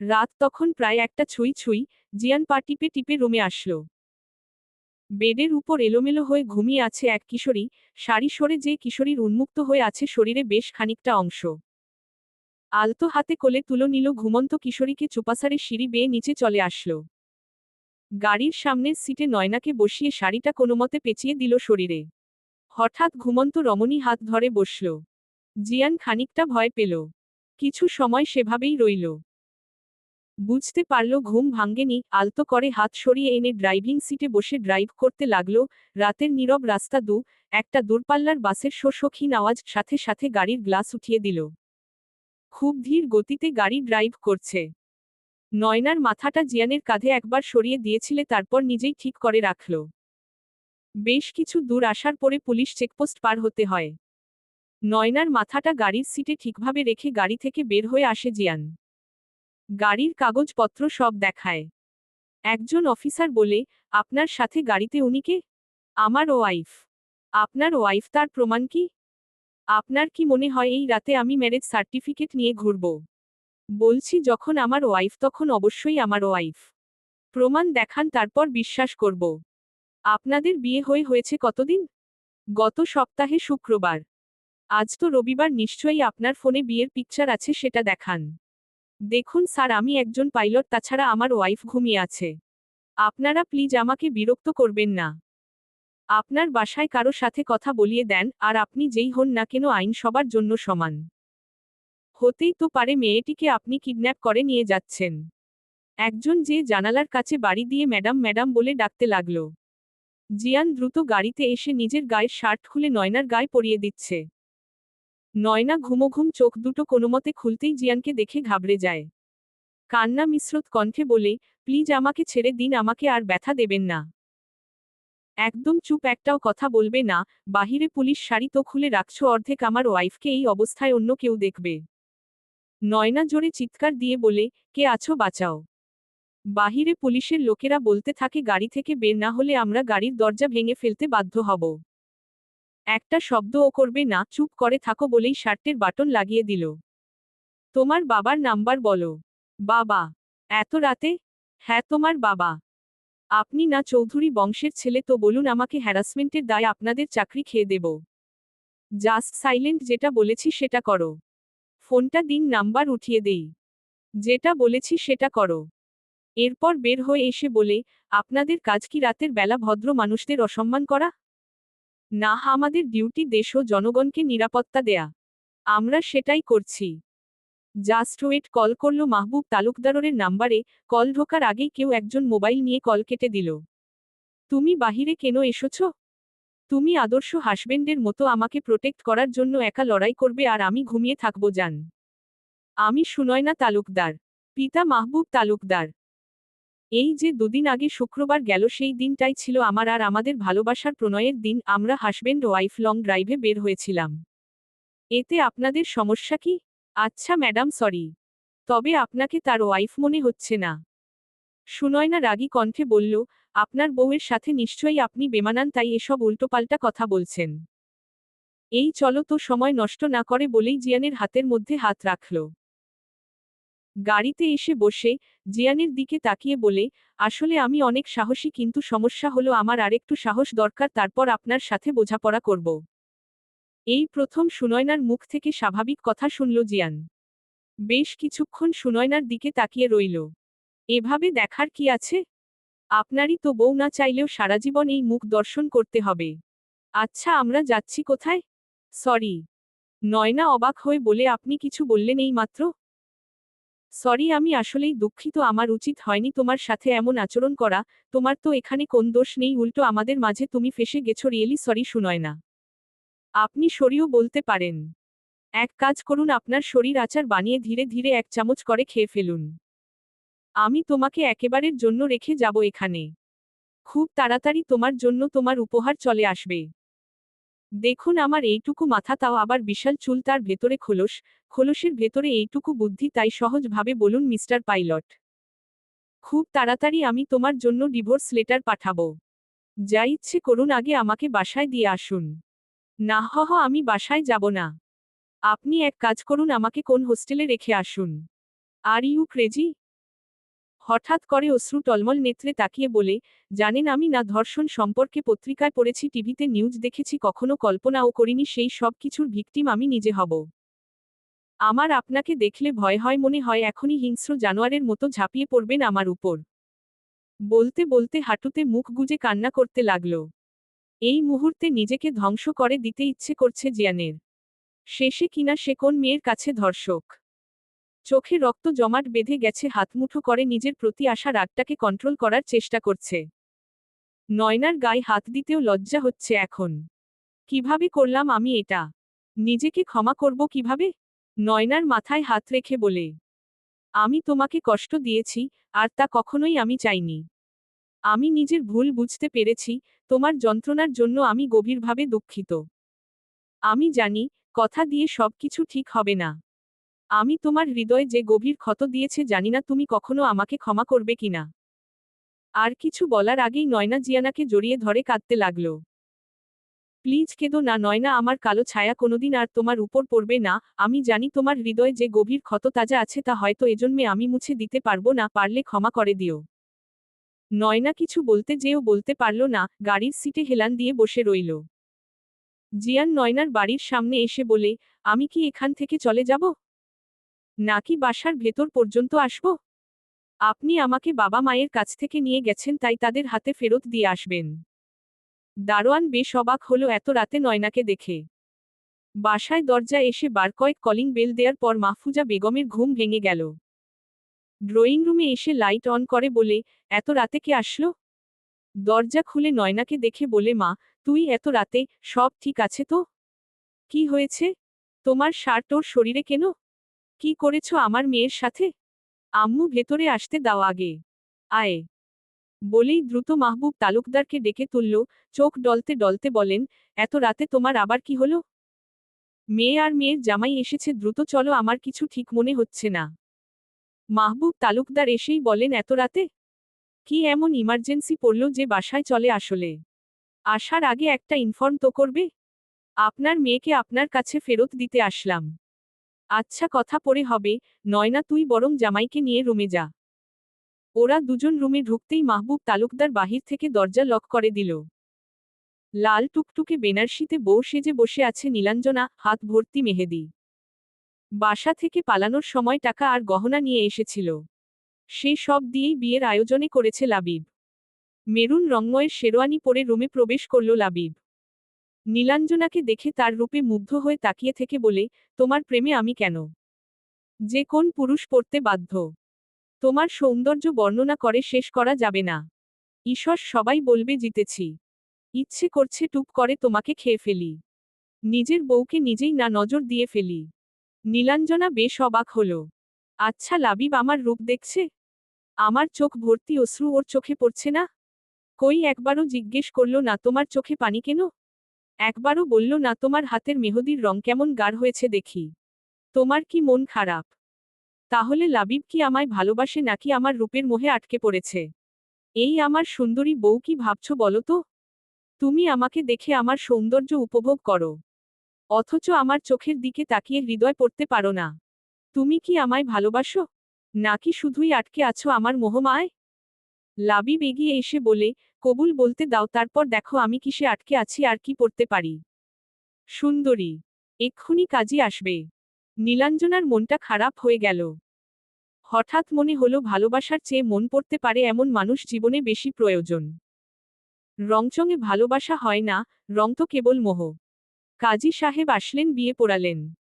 রাত তখন প্রায় একটা ছুঁই ছুঁই জিয়ান পা টিপে টিপে রুমে আসলো। বেডের উপর এলোমেলো হয়ে ঘুমিয়ে আছে এক কিশোরী, শাড়ি সরে যে কিশোরীর উন্মুক্ত হয়ে আছে শরীরে বেশ খানিকটা অংশ। আলতো হাতে কোলে তুলো নিল ঘুমন্ত কিশোরীকে চুপাসারে সিঁড়ি বেয়ে নিচে চলে আসলো। গাড়ির সামনের সিটে নয়নাকে বসিয়ে শাড়িটা কোনোমতে পেঁচিয়ে দিল শরীরে। হঠাৎ ঘুমন্ত রমণী হাত ধরে বসল। জিয়ান খানিকটা ভয় পেল। কিছু সময় সেভাবেই রইল। বুঝতে পারল ঘুম ভাঙ্গেনি আলতো করে হাত সরিয়ে এনে ড্রাইভিং সিটে বসে ড্রাইভ করতে লাগল, রাতের নীরব রাস্তা দু, একটা দূরপাল্লার বাসের শোষক্ষীণ আওয়াজ সাথে সাথে গাড়ির গ্লাস উঠিয়ে দিল। খুব ধীর গতিতে গাড়ি ড্রাইভ করছে। নয়নার মাথাটা জিয়ানের কাঁধে একবার সরিয়ে দিয়েছিলে তারপর নিজেই ঠিক করে রাখল। বেশ কিছু দূর আসার পরে পুলিশ চেকপোস্ট পার হতে হয়। নয়নার মাথাটা গাড়ির সিটে ঠিকভাবে রেখে গাড়ি থেকে বের হয়ে আসে জিয়ান। গাড়ির কাগজপত্র সব দেখায়। একজন অফিসার বলে, আপনার সাথে গাড়িতে উনিকে আমার ওয়াইফ। আপনার ওয়াইফ তার প্রমাণ কি? আপনার কি মনে হয় এই রাতে আমি ম্যারেজ সার্টিফিকেট নিয়ে ঘুরব? বলছি যখন আমার ওয়াইফ, তখন অবশ্যই আমার ওয়াইফ। প্রমাণ দেখান, তারপর বিশ্বাস করব। আপনাদের বিয়ে হয়ে হয়েছে কতদিন? গত সপ্তাহে শুক্রবার। আজ তো রবিবার, নিশ্চয়ই আপনার ফোনে বিয়ের পিকচার আছে, সেটা দেখান। দেখুন স্যার, আমি একজন পাইলট, তাছাড়া আমার ওয়াইফ ঘুমিয়ে আছে। আপনারা প্লিজ আমাকে বিরক্ত করবেন না। আপনার বাসায় কারও সাথে কথা বলিয়ে দেন, আর আপনি যেই হন না কেন আইন সবার জন্য সমান। হতেই তো পারে মেয়েটিকে আপনি কিডন্যাপ করে নিয়ে যাচ্ছেন। একজন যে জানালার কাছে বাড়ি দিয়ে ম্যাডাম ম্যাডাম বলে ডাকতে লাগল। জিয়ান দ্রুত গাড়িতে এসে নিজের গায়ের শার্ট খুলে নয়নার গায়ে পরিয়ে দিচ্ছে। নয়না ঘুমোঘুম চোখ দুটো কোনোমতে খুলতেই জিয়ানকে দেখে ঘাবড়ে যায়। কান্না মিশ্রত কণ্ঠে বলে, প্লিজ আমাকে ছেড়ে দিন, আমাকে আর ব্যথা দেবেন না। একদম চুপ একটাও কথা বলবে না, বাহিরে পুলিশ শাড়ি তো খুলে রাখছো অর্ধেক আমার ওয়াইফকে এই অবস্থায় অন্য কেউ দেখবে। নয়না জোরে চিৎকার দিয়ে বলে, কে আছো বাঁচাও। বাহিরে পুলিশের লোকেরা বলতে থাকে, গাড়ি থেকে বের না হলে আমরা গাড়ির দরজা ভেঙে ফেলতে বাধ্য হব। একটা শব্দও করবে না, চুপ করে থাকো বলেই শার্টের বাটন লাগিয়ে দিল। তোমার বাবার নাম্বার বলো। বাবা, এত রাতে? হ্যাঁ তোমার বাবা। আপনি না চৌধুরী বংশের ছেলে তো বলুন আমাকে হ্যারাসমেন্টের দায় আপনাদের চাকরি খেয়ে দেব। জাস্ট সাইলেন্ট যেটা বলেছি সেটা করো। ফোনটা দিন নাম্বার উঠিয়ে দেই। যেটা বলেছি সেটা করো। এরপর বের হয়ে এসে বলে, আপনাদের কাজ কি রাতের বেলা ভদ্র মানুষদের অসম্মান করা? না আমাদের ডিউটি দেশ ও জনগণকে নিরাপত্তা দেয়া। আমরা সেটাই করছি। জাস্ট ওয়েট কল করল মাহবুব তালুকদারের নাম্বারে, কল ঢোকার আগেই কেউ একজন মোবাইল নিয়ে কল কেটে দিল। তুমি বাহিরে কেন এসেছ? তুমি আদর্শ হাসবেন্ডের মতো আমাকে প্রোটেক্ট করার জন্য একা লড়াই করবে আর আমি ঘুমিয়ে থাকব যান আমি সুনয়না তালুকদার, পিতা মাহবুব তালুকদার। এই যে দুদিন আগে শুক্রবার গেল, সেই দিনটাই ছিল আমার আর আমাদের ভালোবাসার প্রণয়ের দিন। আমরা হাসবেন্ড ওয়াইফ লং ড্রাইভে বের হয়েছিলাম। এতে আপনাদের সমস্যা কি? আচ্ছা ম্যাডাম সরি তবে আপনাকে তার ওয়াইফ মনে হচ্ছে না। সুনয়না রাগী কণ্ঠে বলল, আপনার বউয়ের সাথে নিশ্চয়ই আপনি বেমানান, তাই এসব উল্টোপাল্টা কথা বলছেন। এই চলো তো সময় নষ্ট না করে বলেই জিয়ানের হাতের মধ্যে হাত রাখল। গাড়িতে এসে বসে জিয়ানের দিকে তাকিয়ে বলে, আসলে আমি অনেক সাহসী, কিন্তু সমস্যা হলো আমার আরেকটু সাহস দরকার, তারপর আপনার সাথে বোঝাপড়া করব এই প্রথম সুনয়নার মুখ থেকে স্বাভাবিক কথা শুনল জিয়ান। বেশ কিছুক্ষণ সুনয়নার দিকে তাকিয়ে রইল। এভাবে দেখার কি আছে? আপনারই তো বউ না চাইলেও সারাজীবন এই মুখ দর্শন করতে হবে। আচ্ছা আমরা যাচ্ছি কোথায়? সরি। নয়না অবাক হয়ে বলে, আপনি কিছু বললেন এই মাত্র? সরি, আমি আসলেই দুঃখিত, আমার উচিত হয়নি তোমার সাথে এমন আচরণ করা। তোমার তো এখানে কোন দোষ নেই, উল্টো আমাদের মাঝে তুমি ফেসে গেছো, রিয়েলি সরি শুনয় না। আপনি সরিও বলতে পারেন। এক কাজ করুন, আপনার শরীর আচার বানিয়ে ধীরে ধীরে এক চামচ করে খেয়ে ফেলুন। আমি তোমাকে একেবারের জন্য রেখে যাব এখানে। খুব তাড়াতাড়ি তোমার জন্য তোমার উপহার চলে আসবে। দেখুন আমার এইটুকু মাথা, তাও আবার বিশাল চুল, তার ভেতরে খোলস, খোলসের ভেতরে এইটুকু বুদ্ধি, তাই সহজভাবে বলুন মিস্টার পাইলট। খুব তাড়াতাড়ি আমি তোমার জন্য ডিভোর্স লেটার পাঠাবো। যা ইচ্ছে করুন আগে আমাকে বাসায় দিয়ে আসুন। না হহ আমি বাসায় যাব না। আপনি এক কাজ করুন, আমাকে কোন হোস্টেলে রেখে আসুন। Are you, crazy? হঠাৎ করে অশ্রু টলমল নেত্রে তাকিয়ে বলে, জানেন আমি না ধর্ষণ সম্পর্কে পত্রিকায় পড়েছি, টিভিতে নিউজ দেখেছি, কখনো কল্পনাও করিনি, সেই সব কিছুর ভিকটিম আমি নিজে হব। আমার আপনাকে দেখলে ভয় হয়, মনে হয় এখনই হিংস্র জানোয়ারের মতো ঝাঁপিয়ে পড়বেন আমার উপর। বলতে বলতে হাঁটুতে মুখ গুজে কান্না করতে লাগল। এই মুহূর্তে নিজেকে ধ্বংস করে দিতে ইচ্ছে করছে জিয়ানের। শেষে কিনা সে কোন মেয়ের কাছে ধর্ষক? চোখে রক্ত জমাট বেঁধে গেছে হাতমুঠো করে নিজের প্রতি আসা রাগটাকে কন্ট্রোল করার চেষ্টা করছে। নয়নার গায়ে হাত দিতেও লজ্জা হচ্ছে এখন। কীভাবে করলাম আমি এটা? নিজেকে ক্ষমা করব কীভাবে? নয়নার মাথায় হাত রেখে বলে। আমি তোমাকে কষ্ট দিয়েছি, আর তা কখনোই আমি চাইনি। আমি নিজের ভুল বুঝতে পেরেছি, তোমার যন্ত্রণার জন্য আমি গভীরভাবে দুঃখিত। আমি জানি, কথা দিয়ে সবকিছু ঠিক হবে না। আমি তোমার হৃদয়ে যে গভীর ক্ষত দিয়েছে জানি না তুমি কখনো আমাকে ক্ষমা করবে কিনা আর কিছু বলার আগেই নয়না জিয়ানাকে জড়িয়ে ধরে কাঁদতে লাগল। প্লিজ কেঁদো না, নয়না আমার কালো ছায়া কোনোদিন আর তোমার উপর পড়বে না। আমি জানি তোমার হৃদয়ে যে গভীর ক্ষত তাজা আছে তা হয়তো এজন্যে আমি মুছে দিতে পারব না, পারলে ক্ষমা করে দিও। নয়না কিছু বলতে যেও বলতে পারল না, গাড়ির সিটে হেলান দিয়ে বসে রইল। জিয়ান নয়নার বাড়ির সামনে এসে বলে, আমি কি এখান থেকে চলে যাব? নাকি বাসার ভেতর পর্যন্ত আসব? আপনি আমাকে বাবা মায়ের কাছ থেকে নিয়ে গেছেন, তাই তাদের হাতে ফেরত দিয়ে আসবেন। দারোয়ান বেশ অবাক হলো, এত রাতে নয়নাকে দেখে। বাসায় দরজা এসে বার কয়েক কলিং বেল দেওয়ার পর মাহফুজা বেগমের ঘুম ভেঙে গেল। ড্রয়িং রুমে এসে লাইট অন করে বলে, এত রাতে কে আসলো? দরজা খুলে নয়নাকে দেখে বলে, মা, তুই এত রাতে, সব ঠিক আছে তো? কি হয়েছে? তোমার শার্ট ওর শরীরে কেন? কি করেছ আমার মেয়ের সাথে? আম্মু ভেতরে আসতে দাও আগে। আয়। বলেই দ্রুত মাহবুব তালুকদারকে ডেকে তুলল, চোখ ডলতে ডলতে বলেন, এত রাতে তোমার আবার কি হলো? মেয়ে আর মেয়ের জামাই এসেছে, দ্রুত চলো, আমার কিছু ঠিক মনে হচ্ছে না। মাহবুব তালুকদার এসেই বলেন, এত রাতে? কি এমন ইমার্জেন্সি পড়ল যে বাসায় চলে আসলে? আসার আগে একটা ইনফর্ম তো করবে? আপনার মেয়েকে আপনার কাছে ফেরত দিতে আসলাম। আচ্ছা কথা পরে হবে, নয়না তুই বরং জামাইকে নিয়ে রুমে যা। ওরা দুজন রুমে ঢুকতেই মাহবুব তালুকদার বাহির থেকে দরজা লক করে দিল। লাল টুকটুকে বেনারসিতে বউ সেজে বসে আছে নীলাঞ্জনা, হাত ভর্তি মেহেদি। বাসা থেকে পালানোর সময় টাকা আর গহনা নিয়ে এসেছিল। সে সব দিয়েই বিয়ের আয়োজনে করেছে লাবিব। মেরুন রঙ্গয়ের শেরওয়ানি পরে রুমে প্রবেশ করল লাবিব। নীলাঞ্জনাকে দেখে তার রূপে মুগ্ধ হয়ে তাকিয়ে থেকে বলে, তোমার প্রেমে আমি কেন? যে কোন পুরুষ পড়তে বাধ্য? তোমার সৌন্দর্য বর্ণনা করে শেষ করা যাবে না। ঈশ্বর সবাই বলবে, জিতেছি। ইচ্ছে করছে টুপ করে তোমাকে খেয়ে ফেলি। নিজের বউকে নিজেই না নজর দিয়ে ফেলি। নীলাঞ্জনা বেশ অবাক হল। আচ্ছা লাবিব, আমার রূপ দেখছে? আমার চোখ ভর্তি অশ্রু ওর চোখে পড়ছে না? কই একবারও জিজ্ঞেস করল, না, তোমার চোখে পানি কেন? একবারও বলল, না, তোমার হাতের মেহদির রং কেমন গাঢ় হয়েছে দেখি। তোমার কি মন খারাপ? তাহলে লাবিব কি আমায় ভালোবাসে নাকি আমার রূপের মোহে আটকে পড়েছে? এই আমার সুন্দরী বউ কি ভাবছ বলো তো? তুমি আমাকে দেখে আমার সৌন্দর্য উপভোগ করো। অথচ আমার চোখের দিকে তাকিয়ে হৃদয় পড়তে পারো না। তুমি কি আমায় ভালোবাসো? নাকি শুধুই আটকে আছো আমার মোহমায়? লাবিব এগিয়ে এসে বলে কবুল বলতে দাও, তারপর দেখো আমি কিসে আটকে আছি আর কি পড়তে পারি। সুন্দরী, এক্ষুনি কাজই আসবে। নীলাঞ্জনার মনটা খারাপ হয়ে গেল। হঠাৎ মনে হলো ভালোবাসার চেয়ে মন পড়তে পারে এমন মানুষ জীবনে বেশি প্রয়োজন। রংচঙে ভালোবাসা হয় না, রং তো কেবল মোহ। কাজী সাহেব আসলেন, বিয়ে পড়ালেন।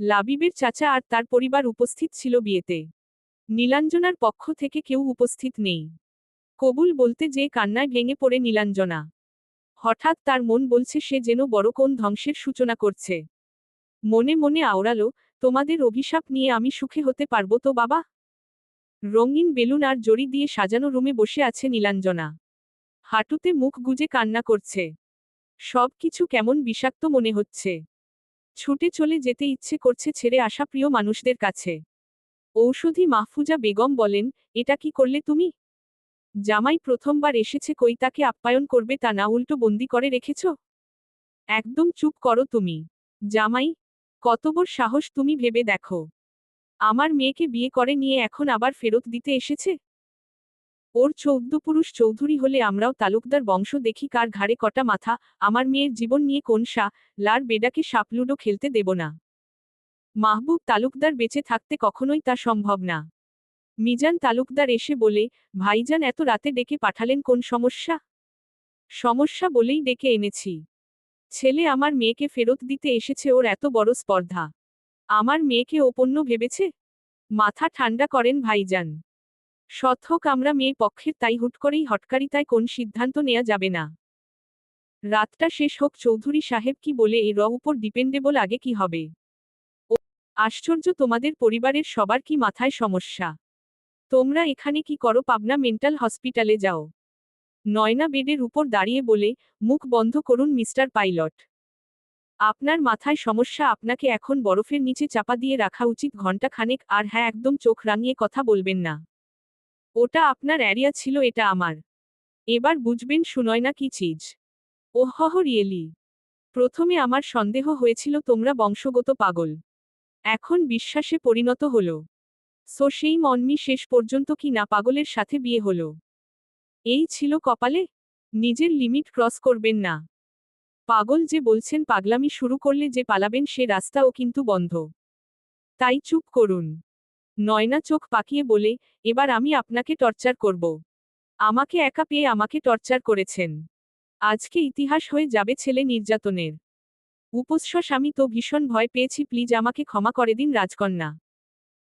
লাবিবের চাচা আর তার পরিবার উপস্থিত ছিল বিয়েতে। নীলাঞ্জনার পক্ষ থেকে কেউ উপস্থিত নেই। কবুল বলতে যে কান্নায় ভেঙে পড়ে নীলাঞ্জনা। হঠাৎ তার মন বলছে সে যেন বড় কোন ধ্বংসের সূচনা করছে। মনে মনে আওড়ালো, তোমাদের অভিশাপ নিয়ে আমি সুখে হতে পারব তো বাবা? রঙিন বেলুন আর জড়ি দিয়ে সাজানো রুমে বসে আছে নীলাঞ্জনা। হাঁটুতে মুখ গুজে কান্না করছে। সব কিছু কেমন বিষাক্ত মনে হচ্ছে। ছুটে চলে যেতে ইচ্ছে করছে ছেড়ে আসা প্রিয় মানুষদের কাছে। ঔষধি মাহফুজা বেগম বলেন, এটা কি করলে তুমি? জামাই প্রথমবার এসেছে কই তাকে আপ্যায়ন করবে তা না উল্টো বন্দি করে রেখেছ? একদম চুপ করো তুমি। জামাই, কতবর সাহস তুমি ভেবে দেখো। আমার মেয়েকে বিয়ে করে নিয়ে এখন আবার ফেরত দিতে এসেছে? ওর চৌদ্দ পুরুষ চৌধুরী হলে আমরাও তালুকদার বংশ দেখি কার ঘাড়ে কটা মাথা, আমার মেয়ের জীবন নিয়ে কোন সা, লার বেডাকে সাপলুডো খেলতে দেব না। মাহবুব তালুকদার বেঁচে থাকতে কখনোই তা সম্ভব না। মিজান তালুকদার এসে বলে, ভাইজান এত রাতে ডেকে পাঠালেন কোন সমস্যা? সমস্যা বলেই ডেকে এনেছি। ছেলে আমার মেয়েকে ফেরত দিতে এসেছে ওর এত বড় স্পর্ধা। আমার মেয়েকে ওপন্য ভেবেছে? মাথা ঠান্ডা করেন ভাইজান। সৎ হোক আমরা মেয়ে পক্ষের তাই হুট করেই হটকারিতায় কোন সিদ্ধান্ত নেওয়া যাবে না। রাতটা শেষ হোক চৌধুরী সাহেব কি বলে এর উপর ডিপেন্ডেবল আগে কি হবে? আশ্চর্য তোমাদের পরিবারের সবার কি মাথায় সমস্যা? তোমরা এখানে কি করো? পাবনা মেন্টাল হসপিটালে যাও। নয়না বেডের উপর দাঁড়িয়ে বলে, মুখ বন্ধ করুন, মিস্টার পাইলট। আপনার মাথায় সমস্যা, আপনাকে এখন বরফের নিচে চাপা দিয়ে রাখা উচিত ঘণ্টা খানেক আর হ্যাঁ একদম চোখ রাঙিয়ে কথা বলবেন না। ওটা আপনার অ্যারিয়া ছিল, এটা আমার। এবার বুঝবেন সুনয়না কি চিজ। ওহহ রিয়েলি। প্রথমে আমার সন্দেহ হয়েছিল, তোমরা বংশগত পাগল। এখন বিশ্বাসে পরিণত হলো। সো সেই মনমি শেষ পর্যন্ত কি না পাগলের সাথে বিয়ে হলো? এই ছিল কপালে? নিজের লিমিট ক্রস করবেন না। পাগল যে বলছেন পাগলামি শুরু করলে যে পালাবেন সে রাস্তাও কিন্তু বন্ধ। তাই চুপ করুন। নয়না চোখ পাকিয়ে বলে, এবার আমি আপনাকে টর্চার করব। আমাকে একা পেয়ে আমাকে টর্চার করেছেন। আজকে ইতিহাস হয়ে যাবে ছেলে নির্যাতনের। উপস্বস আমি তো ভীষণ ভয় পেয়েছি, প্লিজ আমাকে ক্ষমা করে দিন রাজকন্যা।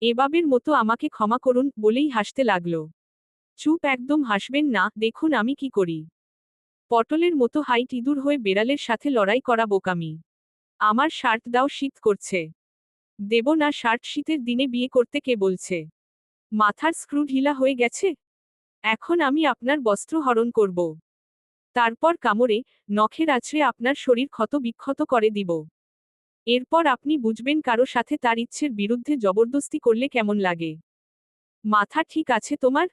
এবাবের মতো আমাকে ক্ষমা করুন বলেই হাসতে লাগল। চুপ একদম হাসবেন না, দেখুন আমি কি করি। পটলের মতো হাইট ইঁদুর হয়ে বেড়ালের সাথে লড়াই করা বোকামি। আমার শার্ট দাও শীত করছে। দেব না শার্ট শীতের দিনে বিয়ে করতে কে বলছে? মাথার স্ক্রু ঢিলা হয়ে গেছে? এখন আমি আপনার বস্ত্র হরণ করব। তারপর কামড়ে নখের আছড়ে আপনার শরীর ক্ষত বিক্ষত করে দিব। এরপর আপনি বুঝবেন কারও সাথে তার ইচ্ছের বিরুদ্ধে জবরদস্তি করলে কেমন লাগে। মাথা ঠিক আছে তোমার?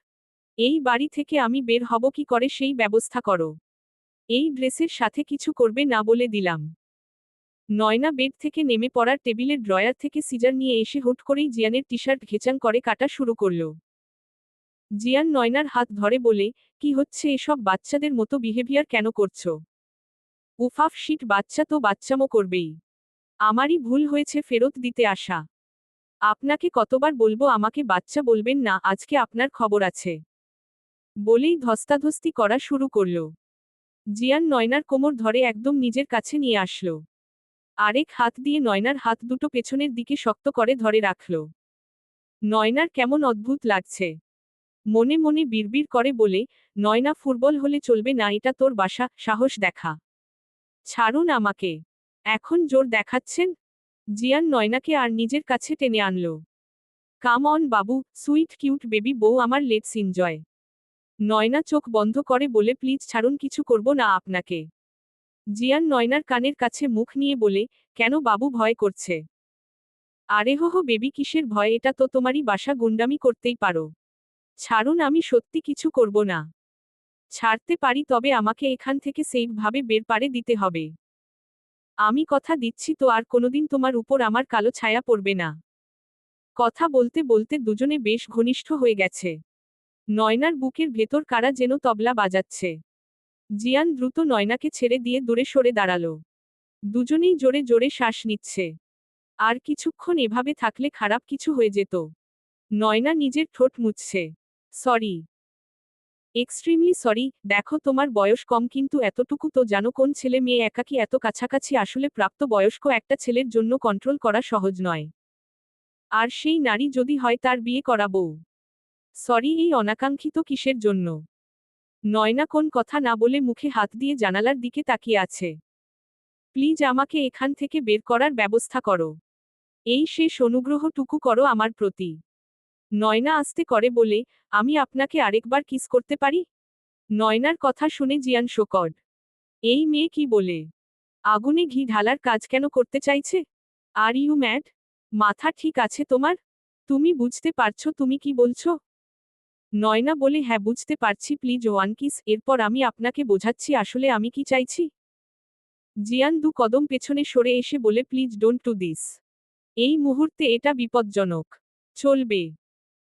এই বাড়ি থেকে আমি বের হব কি করে সেই ব্যবস্থা করো। এই ড্রেসের সাথে কিছু করবে না বলে দিলাম। নয়না বেড থেকে নেমে পড়ার টেবিলের ড্রয়ার থেকে সিজার নিয়ে এসে হুট করেই জিয়ানের টি শার্ট ঘেচাং করে কাটা শুরু করল। জিয়ান নয়নার হাত ধরে বলে, কি হচ্ছে এসব বাচ্চাদের মতো বিহেভিয়ার কেন করছ? উফাফ শিট বাচ্চা তো বাচ্চামো করবেই। আমারই ভুল হয়েছে ফেরত দিতে আসা। আপনাকে কতবার বলব আমাকে বাচ্চা বলবেন না, আজকে আপনার খবর আছে। বলেই ধস্তাধস্তি করা শুরু করল। জিয়ান নয়নার কোমর ধরে একদম নিজের কাছে নিয়ে আসল। আরেক হাত দিয়ে নয়নার হাত দুটো পেছনের দিকে শক্ত করে ধরে রাখল। নয়নার কেমন অদ্ভুত লাগছে। মনে মনে বিড়বিড় করে বলে, নয়না ফুটবল হলে চলবে না, এটা তোর বাসা, সাহস দেখা। ছাড়ুন আমাকে। এখন জোর দেখাচ্ছেন? জিয়ান নয়নাকে আর নিজের কাছে টেনে আনল। কাম অন বাবু, সুইট কিউট বেবি বউ আমার লেটস এনজয়। নয়না চোখ বন্ধ করে বলে, প্লিজ ছাড়ুন, কিছু করব না আপনাকে। জিয়ান নয়নার কানের কাছে মুখ নিয়ে বলে, কেন বাবু ভয় করছে? আরে হো বেবি কিসের ভয়? এটা তো তোমারই বাসা, গুন্ডামি করতেই পারো। ছাড়ুন, আমি সত্যি কিছু করব না। ছাড়তে পারি, তবে আমাকে এখান থেকে সেইভাবে বের পারে দিতে হবে। আমি কথা দিচ্ছি তো আর কোনোদিন তোমার উপর আমার কালো ছায়া পড়বে না। কথা বলতে বলতে দুজনে বেশ ঘনিষ্ঠ হয়ে গেছে। নয়নার বুকের ভেতর কারা যেন তবলা বাজাচ্ছে। জিয়ান দ্রুত নয়নাকে ছেড়ে দিয়ে দূরে সরে দাঁড়াল। দুজনেই জোরে জোরে শ্বাস নিচ্ছে। আর কিছুক্ষণ এভাবে থাকলে খারাপ কিছু হয়ে যেত। নয়না নিজের ঠোঁট মুছছে। সরি। এক্সট্রিমলি সরি দেখো তোমার বয়স কম কিন্তু এতটুকু তো জানো কোন ছেলে মেয়ে একাকি এত কাছাকাছি আসলে প্রাপ্ত বয়স্ক একটা ছেলের জন্য কন্ট্রোল করা সহজ নয়। আর সেই নারী যদি হয় তার বিয়ে করা বউ। সরি এই অনাকাঙ্ক্ষিত কিসের জন্য? নয়না কোন কথা না বলে মুখে হাত দিয়ে জানালার দিকে তাকিয়ে আছে। প্লিজ আমাকে এখান থেকে বের করার ব্যবস্থা করো। এই শেষ অনুগ্রহটুকু করো আমার প্রতি। নয়না আসতে করে বলে, আমি আপনাকে আরেকবার কিস করতে পারি? নয়নার কথা শুনে জিয়ান শোকড এই মেয়ে কি বলে? আগুনে ঘি ঢালার কাজ কেন করতে চাইছে? আর ইউ ম্যাড মাথা ঠিক আছে তোমার? তুমি বুঝতে পারছ তুমি কি বলছো? নয়না বলে হ্যাঁ বুঝতে পারছি প্লিজ ওয়ান কিস এরপর আমি আপনাকে বোঝাচ্ছি আসলে আমি কি চাইছি? জিয়ান দু কদম পেছনে সরে এসে বলে প্লিজ ডোন্ট টু দিস এই মুহূর্তে এটা বিপজ্জনক। চলবে।